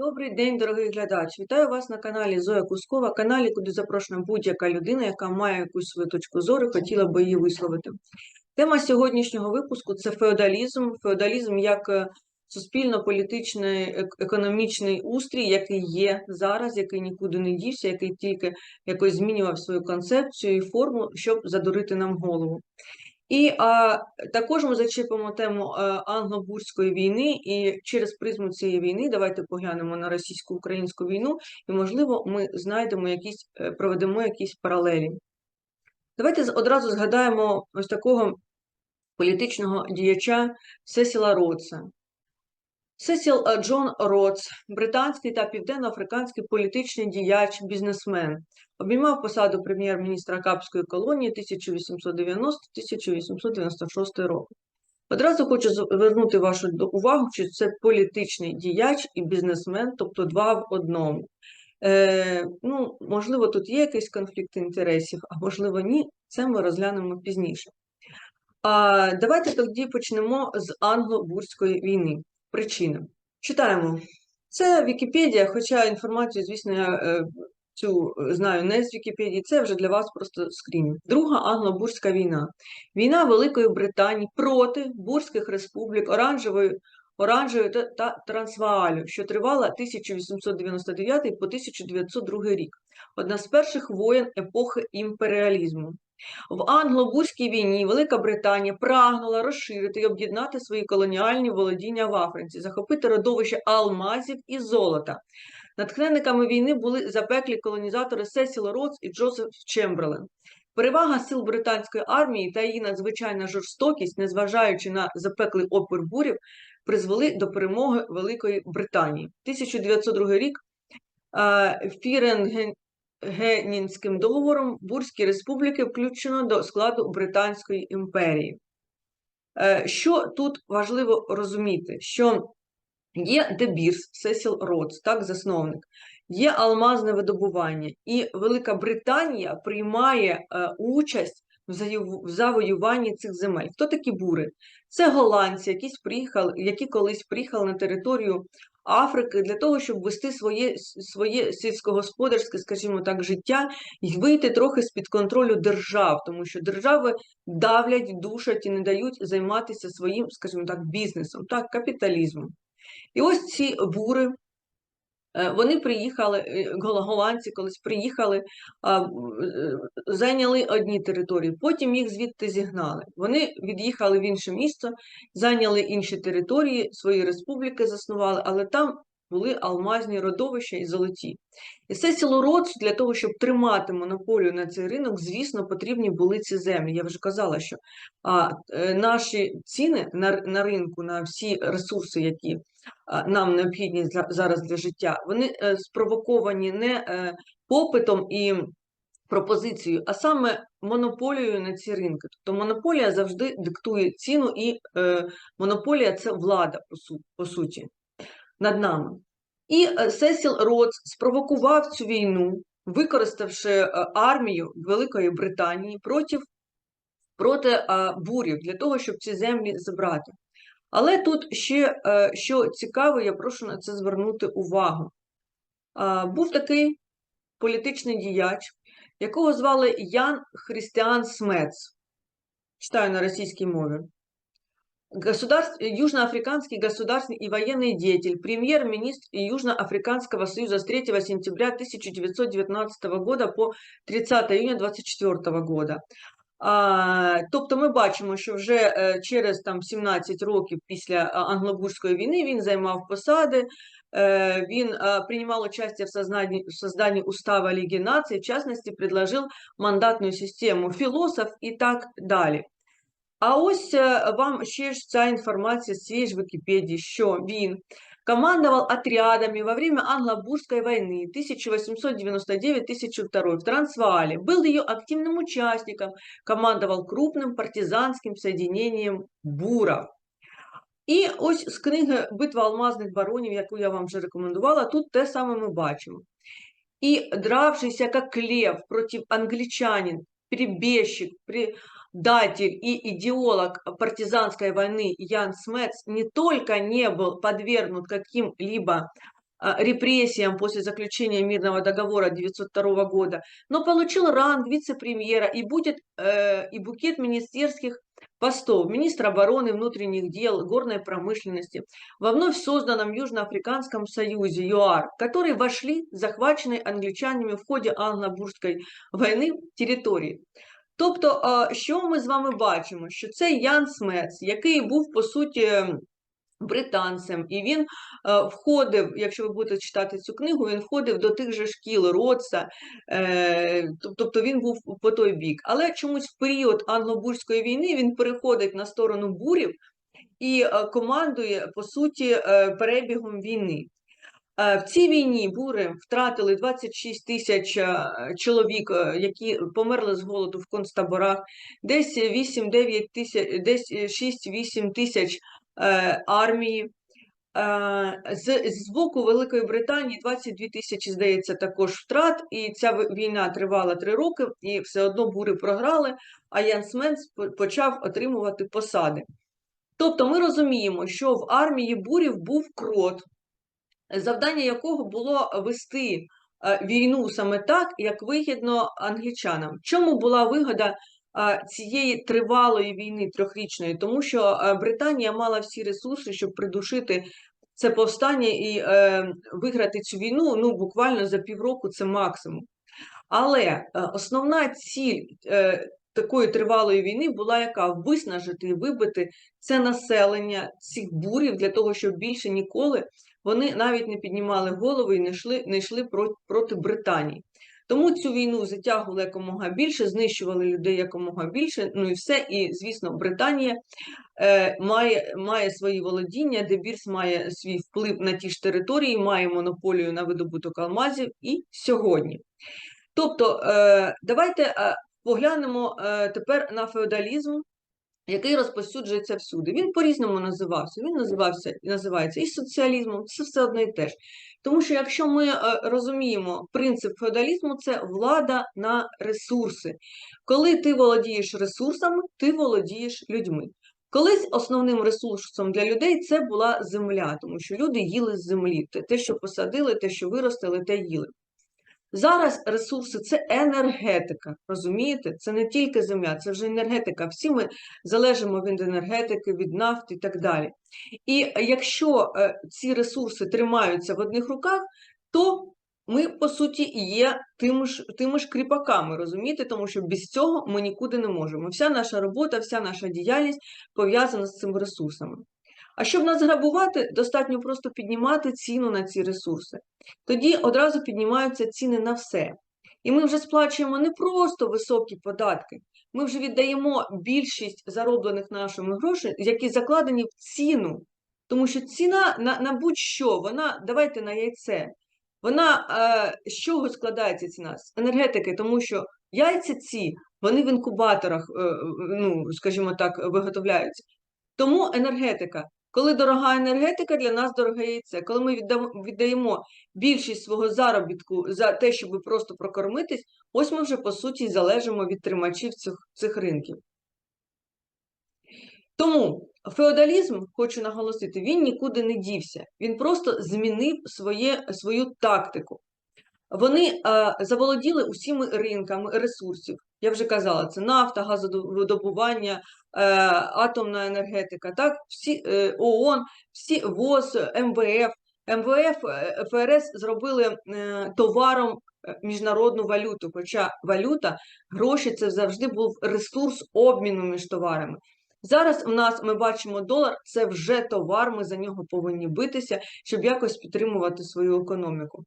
Добрий день, дорогий глядач! Вітаю вас на каналі Зоя Кускова, каналі, куди запрошена будь-яка людина, яка має якусь свою точку зору, хотіла би її висловити. Тема сьогоднішнього випуску це феодалізм. Феодалізм як е, суспільно-політичний економічний устрій, який є зараз, який нікуди не дівся, який тільки якось змінював свою концепцію і форму, щоб задурити нам голову. І а, також ми зачепимо тему е, англо-бурської війни, і через призму цієї війни давайте поглянемо на російсько-українську війну, і, можливо, ми знайдемо якісь, е, проведемо якісь паралелі. Давайте одразу згадаємо ось такого політичного діяча Сесіла Ротса. Сесіл е, Джон Ротс, британський та південноафриканський політичний діяч, бізнесмен, обіймав посаду прем'єр-міністра Капської колонії 1890-1896 року. Одразу хочу звернути вашу увагу, що це політичний діяч і бізнесмен, тобто два в одному. Е, ну, можливо, тут є якийсь конфлікт інтересів, а можливо, ні. Це ми розглянемо пізніше. А давайте тоді почнемо з англо-бурської війни. Причини. Читаємо. Це Вікіпедія, хоча інформацію, звісно, я е, цю е, знаю не з Вікіпедії, це вже для вас просто скрінь. Друга англо-бурська війна. Війна Великої Британії проти бурських республік Оранжевої, Оранжевої та Трансваалю, що тривала 1899 по 1902 рік. Одна з перших воєн епохи імперіалізму. В англо-бурській війні Велика Британія прагнула розширити і об'єднати свої колоніальні володіння в Африці, захопити родовище алмазів і золота. Натхненниками війни були запеклі колонізатори Сесіл Ротс і Джозеф Чемберлен. Перевага сил британської армії та її надзвичайна жорстокість, незважаючи на запеклий опір бурів, призвели до перемоги Великої Британії. 1902 рік е, Фіренген Генінським договором Бурські республіки включено до складу Британської імперії. Е, Що тут важливо розуміти? Що є Дебірс, Сесіл Ротс, так, засновник, є алмазне видобування, і Велика Британія приймає е, участь в завоюванні цих земель. Хто такі бури? Це голландці, які, приїхали, які колись приїхали на територію Африки для того, щоб вести своє, своє сільськогосподарське, скажімо так, життя і вийти трохи з-під контролю держав, тому що держави давлять, душать і не дають займатися своїм, скажімо так, бізнесом, так, капіталізмом. І ось ці бури, вони приїхали, е, голландці колись приїхали, е, зайняли одні території, потім їх звідти зігнали. Вони від'їхали в інше місто, зайняли інші території, свої республіки заснували, але там були алмазні родовища і золоті. І Сесілу Ротс для того, щоб тримати монополію на цей ринок, звісно, потрібні були ці землі. Я вже казала, що а, е, наші ціни на, на ринку, на всі ресурси, які нам необхідні для- зараз для життя, вони е, спровоковані не е, попитом і пропозицією, а саме монополією на ці ринки. Тобто монополія завжди диктує ціну, і е, монополія це влада, по суті, над нами. І е, Сесіл Ротс спровокував цю війну, використавши е, армію Великої Британії проти, проти е, бурів для того, щоб ці землі забрати. Але тут ще, що цікаво, я прошу на це звернути увагу. Був такий політичний діяч, якого звали Ян Христиан Смец. Читаю на російській мові. Государств... Южноафриканский государственный и военный деятель, премьер-министр Южноафриканского союза с 3 сентября 1919 года по 30 июня 1924 года. А, тобто ми бачимо, що вже е, через там 17 років після а, англобурської війни він займав посади, е, він а, принимал участие в создании, в создании устава Лиги наций, в частности, предложил мандатную систему философ і так далі. А ось е, вам ще ж ця інформація з цієї ж Вікіпедії, що він командував отрядами во время Англо-Бурской войны 1899-1002 в Трансваале, был ее активным участником, командував крупним партизанським соединением буров. І ось з книги Битва алмазних баронів, яку я вам вже рекомендувала, тут те саме ми бачимо. И дравшийся как лев против англичанин, перебежчик, предатель и идеолог партизанской войны Ян Смец не только не был подвергнут каким-либо а, репрессиям после заключения мирного договора 1902 года, но получил ранг вице-премьера и будет э, и букет министерских постов министра обороны, внутренних дел, горной промышленности во вновь созданном Южноафриканском союзе ЮАР, которые вошли захваченные англичанами в ході англо-бурської війни території. Тобто, що ми з вами бачимо? Що цей Ян Смец, який був по суті британцем, і він входив, якщо ви будете читати цю книгу, він входив до тих же шкіл Ротса, е, тобто він був по той бік. Але чомусь в період англо-бурської війни він переходить на сторону бурів і е, командує, по суті, е, перебігом війни. Е, В цій війні бури втратили 26 тисяч е, чоловік, е, які померли з голоду в концтаборах, десь 8-9 тисяч, десь 6-8 тисяч армії. З, з боку Великої Британії 22 тисячі, здається, також втрат, і ця війна тривала три роки, і все одно бури програли, а Ян Сменс почав отримувати посади. Тобто ми розуміємо, що в армії бурів був крот, завдання якого було вести е, війну саме так, як вигідно англічанам. Чому була вигода е, цієї тривалої війни трьохрічної? Тому що е, Британія мала всі ресурси, щоб придушити це повстання і е, виграти цю війну ну, буквально за півроку це максимум. Але основна ціль такої тривалої війни була яка? Виснажити вибити це населення цих бурів для того, щоб більше ніколи вони навіть не піднімали голови і не йшли, не йшли проти, проти Британії. Тому цю війну затягували якомога більше, знищували людей якомога більше. Ну і все. І звісно, Британія е, має, має свої володіння, Дебірс має свій вплив на ті ж території, має монополію на видобуток алмазів і сьогодні. Тобто, е, давайте е, поглянемо е, тепер на феодалізм, який розповсюджується всюди. Він по-різному називався. Він називався називається і соціалізмом, це все одно і те ж. Тому що якщо ми е, розуміємо принцип феодалізму, це влада на ресурси. Коли ти володієш ресурсами, ти володієш людьми. Колись основним ресурсом для людей це була земля, тому що люди їли з землі. Те- Те, що посадили, те, що виростили, те їли. Зараз ресурси це енергетика. Розумієте? Це не тільки земля, це вже енергетика. Всі ми залежимо від енергетики, від нафти і так далі. І якщо е, ці ресурси тримаються в одних руках, то ми, по суті, є тими ж, тими ж кріпаками, розумієте? Тому що без цього ми нікуди не можемо. Вся наша робота, вся наша діяльність пов'язана з цими ресурсами. А щоб нас грабувати, достатньо просто піднімати ціну на ці ресурси. Тоді одразу піднімаються ціни на все. І ми вже сплачуємо не просто високі податки, ми вже віддаємо більшість зароблених нашими грошей, які закладені в ціну. Тому що ціна на, на будь-що, вона, давайте на яйце, вона е, з чого складається ціна? З енергетики, тому що яйця ці, вони в інкубаторах, е, ну, скажімо так, виготовляються. Тому енергетика. Коли дорога енергетика, для нас дороге яйце. Коли ми віддаємо більшість свого заробітку за те, щоб просто прокормитись, ось ми вже по суті залежимо від тримачів цих, цих ринків. Тому феодалізм, хочу наголосити, він нікуди не дівся. Він просто змінив своє, свою тактику. Вони е, заволоділи усіми ринками ресурсів. Я вже казала, це нафта, газодобування, атомна енергетика, так, всі е, ООН, всі ВОЗ, МВФ. МВФ, е, ФРС зробили е, товаром е, міжнародну валюту, хоча валюта, гроші це завжди був ресурс обміну між товарами. Зараз в нас ми бачимо долар, це вже товар, ми за нього повинні битися, щоб якось підтримувати свою економіку.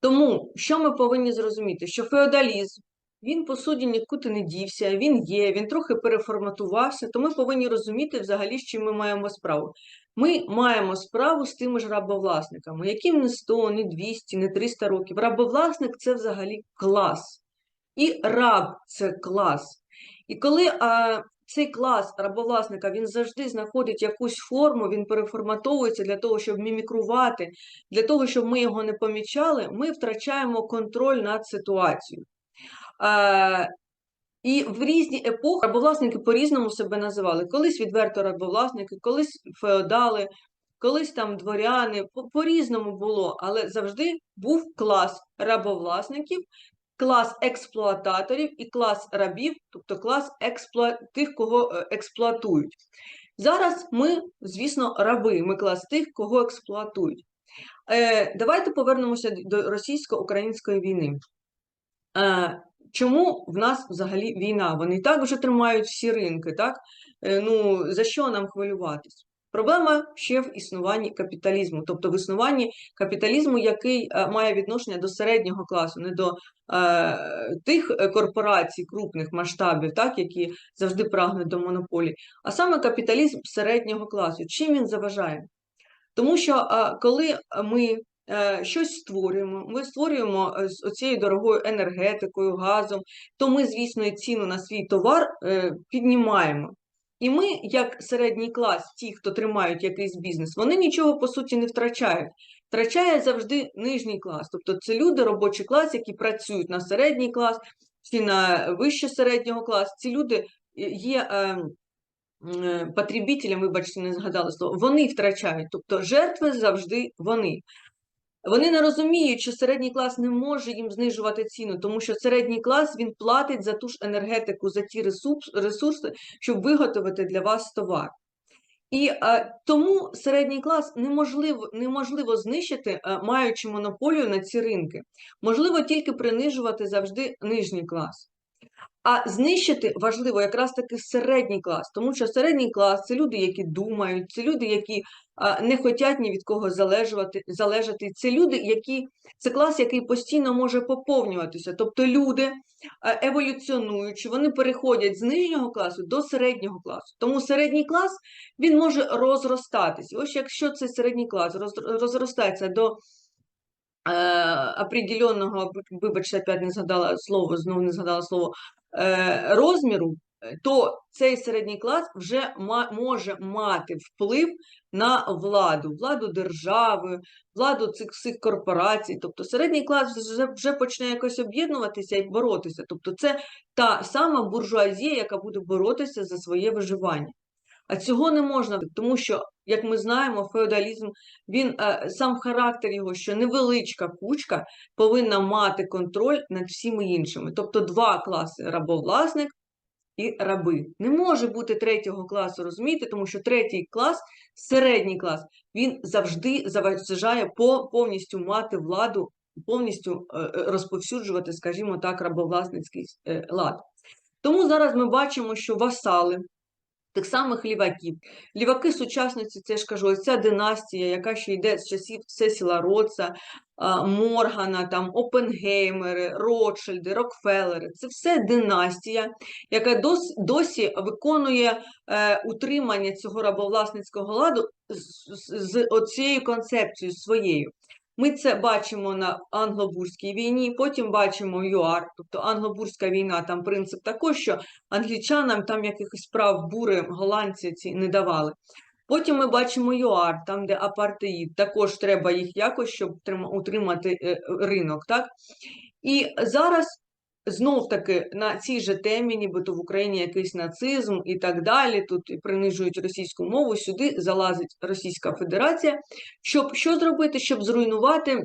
Тому що ми повинні зрозуміти, що феодалізм, він по суті нікуди не дівся, він є, він трохи переформатувався, то ми повинні розуміти взагалі, з чим ми маємо справу. Ми маємо справу з тими ж рабовласниками, яким не 100, не 200, не 300 років. Рабовласник це взагалі клас. І раб це клас. І коли а, цей клас рабовласника він завжди знаходить якусь форму, він переформатовується для того, щоб мімікрувати, для того, щоб ми його не помічали, ми втрачаємо контроль над ситуацією. А, і в різні епохи рабовласники по-різному себе називали. Колись відверто рабовласники, колись феодали, колись там дворяни, по- по-різному було, але завжди був клас рабовласників, клас експлуататорів і клас рабів, тобто клас експлуа... тих, кого е, експлуатують. Зараз ми, звісно, раби, ми клас тих, кого експлуатують. Е, давайте повернемося до російсько-української війни. Е, чому в нас взагалі війна? Вони так вже тримають всі ринки, так? Е, ну, за що нам хвилюватись? Проблема ще в існуванні капіталізму, тобто в існуванні капіталізму, який е, має відношення до середнього класу, не до е, тих е, корпорацій крупних масштабів, так, які завжди прагнуть до монополії, а саме капіталізм середнього класу. Чим він заважає? Тому що е, коли ми щось створюємо, ми створюємо е, з оцією дорогою енергетикою, газом, то ми, звісно, ціну на свій товар е, піднімаємо. І ми, як середній клас, ті, хто тримають якийсь бізнес, вони нічого по суті не втрачають. Втрачає завжди нижній клас. Тобто це люди, робочий клас, які працюють на середній клас чи на вище середнього клас. Ці люди е, є. е, е, потребітелям, вибачте, не згадала слово, вони втрачають, тобто жертви завжди вони. Вони не розуміють, що середній клас не може їм знижувати ціну, тому що середній клас він платить за ту ж енергетику, за ті ресурси, щоб виготовити для вас товар. І е, тому середній клас неможливо, неможливо знищити, е, маючи монополію на ці ринки. Можливо тільки принижувати завжди нижній клас. А знищити важливо якраз таки середній клас, тому що середній клас це люди, які думають, це люди, які не хочуть ні від кого залежати, залежати. Це люди, які це клас, який постійно може поповнюватися. Тобто люди еволюціонуючи, вони переходять з нижнього класу до середнього класу. Тому середній клас він може розростатися. Ось якщо цей середній клас розростається до е, определенного, вибачте, опять не згадала слово, знову не згадала слово, е, розміру, то цей середній клас вже може мати вплив на владу, владу держави, владу цих всіх корпорацій. Тобто середній клас вже, вже почне якось об'єднуватися і боротися. Тобто це та сама буржуазія, яка буде боротися за своє виживання. А цього не можна, тому що, як ми знаємо, феодалізм, він е, сам характер його, що невеличка кучка повинна мати контроль над всіми іншими. Тобто два класи рабовласник і раби. Не може бути третього класу, розумієте, тому що третій клас, середній клас, він завжди заважає по повністю мати владу, повністю е, е, розповсюджувати, скажімо так, рабовласницький е, лад. Тому зараз ми бачимо, що васали тих самих ліваків. Ліваки сучасниці, це ж кажу, ось ця династія, яка ще йде з часів Сесіла Ротса, а, Моргана, там, Опенгеймери, Ротшильди, Рокфеллери. Це все династія, яка дос, досі виконує е, утримання цього рабовласницького ладу з, з, з оцією концепцією своєю. Ми це бачимо на англобурській війні, потім бачимо ЮАР, тобто англобурська війна, там принцип також, що англічанам там якихось прав бури голландці ці не давали. Потім ми бачимо ЮАР, там, де апартеїд, також треба їх якось, щоб утримати е, ринок. Так? І зараз знов таки на цій же темі, нібито в Україні якийсь нацизм і так далі, тут принижують російську мову, сюди залазить Російська Федерація. Щоб що зробити, щоб зруйнувати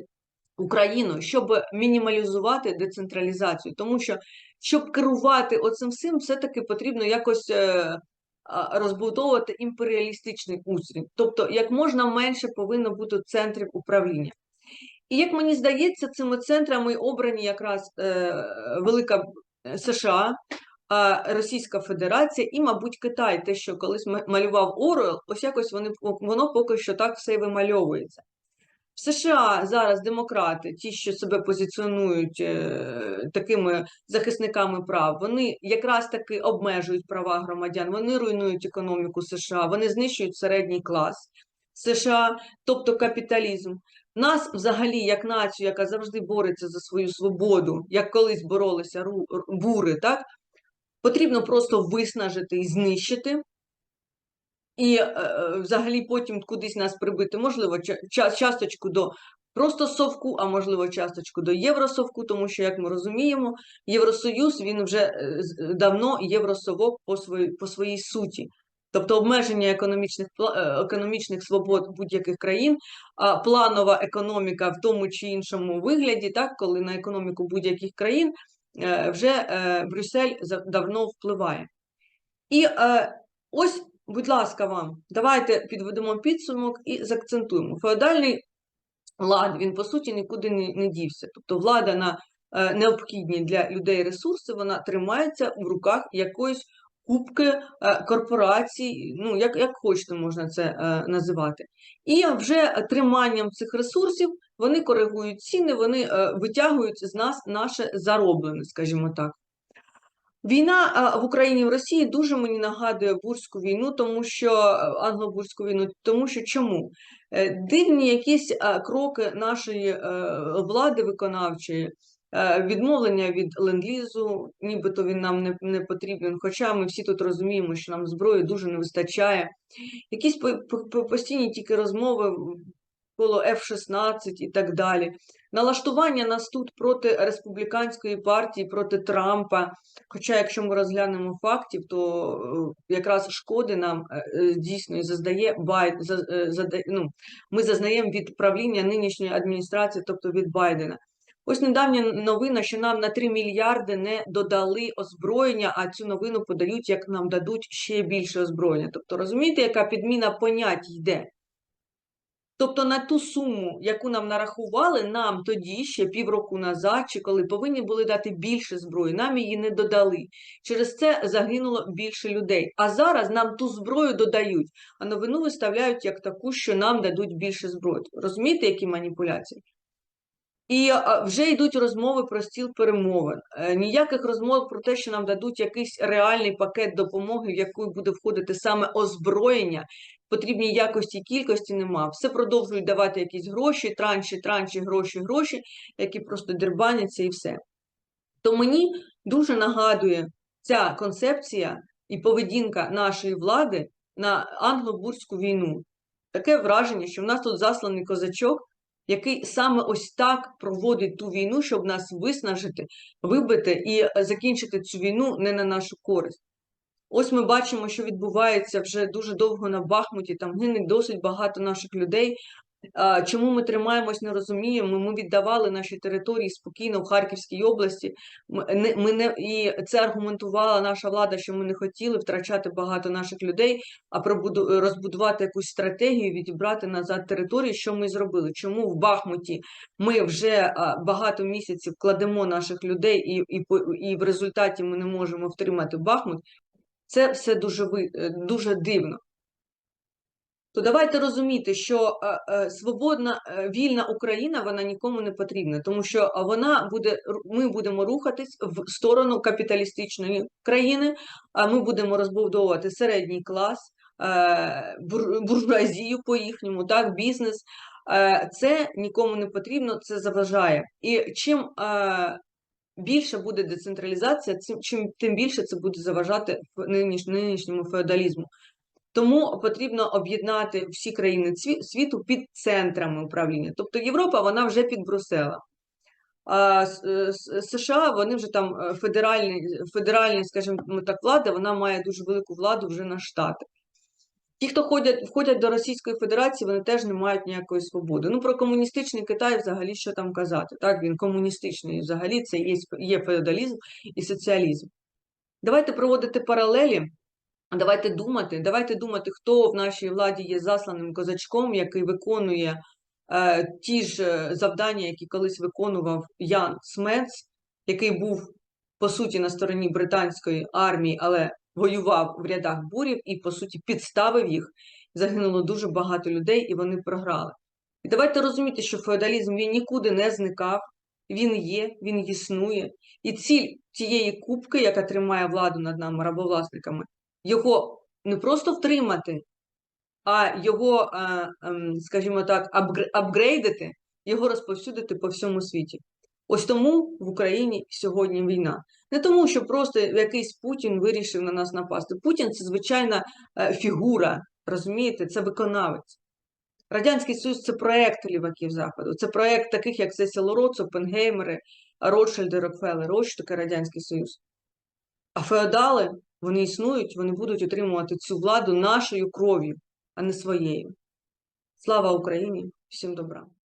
Україну, щоб мінімалізувати децентралізацію, тому що щоб керувати оцим всім, все-таки потрібно якось е, розбудовувати імперіалістичний устрій. Тобто, як можна менше повинно бути центрів управління. І як мені здається, цими центрами обрані якраз е, Велика е, США, Російська Федерація і, мабуть, Китай, те, що колись малював Оруел, ось якось вони, воно поки що так все і вимальовується. В США зараз демократи, ті, що себе позиціонують е, такими захисниками прав, вони якраз таки обмежують права громадян, вони руйнують економіку США, вони знищують середній клас США, тобто капіталізм. Нас, взагалі, як націю, яка завжди бореться за свою свободу, як колись боролися бури, так? Потрібно просто виснажити і знищити, і е, е, взагалі потім кудись нас прибити, можливо, ча- часточку до просто совку, а можливо, часточку до Євросовку, тому що, як ми розуміємо, Євросоюз він вже е, давно євросовок по своїй, по своїй суті. Тобто обмеження економічних, е, економічних свобод будь-яких країн, планова економіка в тому чи іншому вигляді, так, коли на економіку будь-яких країн е, вже е, Брюссель давно впливає. І ось, будь ласка, вам, давайте підведемо підсумок і заакцентуємо. Феодальний лад, він по суті нікуди не, дівся. Тобто влада на необхідні для людей ресурси, вона тримається в руках якоїсь купки е, корпорацій, ну, як, як хочете можна це е, називати. І вже триманням цих ресурсів вони коригують ціни, вони е, витягують з нас наше зароблене, скажімо так. Війна в Україні в Росії дуже мені нагадує бурську війну, тому що англо-бурську війну, тому що чому? Дивні якісь кроки нашої влади виконавчої, відмовлення від ленд-лізу, нібито він нам не, не потрібен, хоча ми всі тут розуміємо, що нам зброї дуже не вистачає. Якісь по- по- по- постійні тільки розмови коло F-16 і так далі. Налаштування нас тут проти республіканської партії, проти Трампа. Хоча, якщо ми розглянемо фактів, то е, якраз шкоди нам е, е, дійсно заздає Байд, е, ну, ми зазнаємо від правління нинішньої адміністрації, тобто від Байдена. Ось недавня новина, що нам на 3 мільярди не додали озброєння, а цю новину подають, як нам дадуть ще більше озброєння. Тобто, розумієте, яка підміна понять йде? Тобто на ту суму, яку нам нарахували, нам тоді ще півроку назад, чи коли повинні були дати більше зброї, нам її не додали. Через це загинуло більше людей. А зараз нам ту зброю додають, а новину виставляють як таку, що нам дадуть більше зброї. Розумієте, які маніпуляції? І вже йдуть розмови про стіл перемовин. Е, Ніяких розмов про те, що нам дадуть якийсь реальний пакет допомоги, в яку буде входити саме озброєння, потрібній якості і кількості нема. Все продовжують давати якісь гроші, транші, транші, гроші, гроші, які просто дербаняться і все. То мені дуже нагадує ця концепція і поведінка нашої влади на англо-бурську війну. Таке враження, що в нас тут засланий козачок, який саме ось так проводить ту війну, щоб нас виснажити, вибити і е, закінчити цю війну не на нашу користь. Ось ми бачимо, що відбувається вже дуже довго на Бахмуті, там гине досить багато наших людей. Чому ми тримаємось, не розуміємо. Ми віддавали наші території спокійно в Харківській області. Ми не, і це аргументувала наша влада, що ми не хотіли втрачати багато наших людей, а пробуду розбудувати якусь стратегію, відібрати назад території. Що ми зробили? Чому в Бахмуті ми вже багато місяців кладемо наших людей, і, і, і в результаті ми не можемо втримати Бахмут? Це все дуже е, дуже дивно. То давайте розуміти, що е, е, свободна е, вільна Україна вона нікому не потрібна, тому що вона буде ми будемо рухатись в сторону капіталістичної країни, ми будемо розбудовувати середній клас, бур- буржуазію по їхньому, так, бізнес. Це нікому не потрібно, це заважає. І чим більше буде децентралізація, чим тим більше це буде заважати нинішньому феодалізму. Тому потрібно об'єднати всі країни світу під центрами управління. Тобто Європа вона вже під Брюсселем. А е, США вони вже там федеральні, федеральні, скажімо так, влада, вона має дуже велику владу вже на штати. Ті, хто ходять, входять до Російської Федерації, вони теж не мають ніякої свободи. Ну, про комуністичний Китай взагалі що там казати? Так, він комуністичний, взагалі це є, є феодалізм і соціалізм. Давайте проводити паралелі. Давайте думати, давайте думати, хто в нашій владі є засланим козачком, який виконує е, ті ж е, завдання, які колись виконував Ян Смец, який був по суті на стороні британської армії, але воював в рядах бурів і по суті підставив їх. Загинуло дуже багато людей, і вони програли. І давайте розуміти, що феодалізм він нікуди не зникав, він є, він існує. І ціль тієї кубки, яка тримає владу над нами, рабовласниками, його не просто втримати, а його, е, ем, скажімо так, апгрейдити, його розповсюдити по всьому світі. Ось тому в Україні сьогодні війна. Не тому, що просто якийсь Путін вирішив на нас напасти. Путін це звичайна е, фігура, розумієте, це виконавець. Радянський Союз це проект ліваків Заходу, це проект таких, як Сесіл Роц, Опенгеймери, Ротшильди, Рокфеллер. Ось що таке Радянський Союз. А феодали вони існують, вони будуть отримувати цю владу нашою кров'ю, а не своєю. Слава Україні! Всім добра!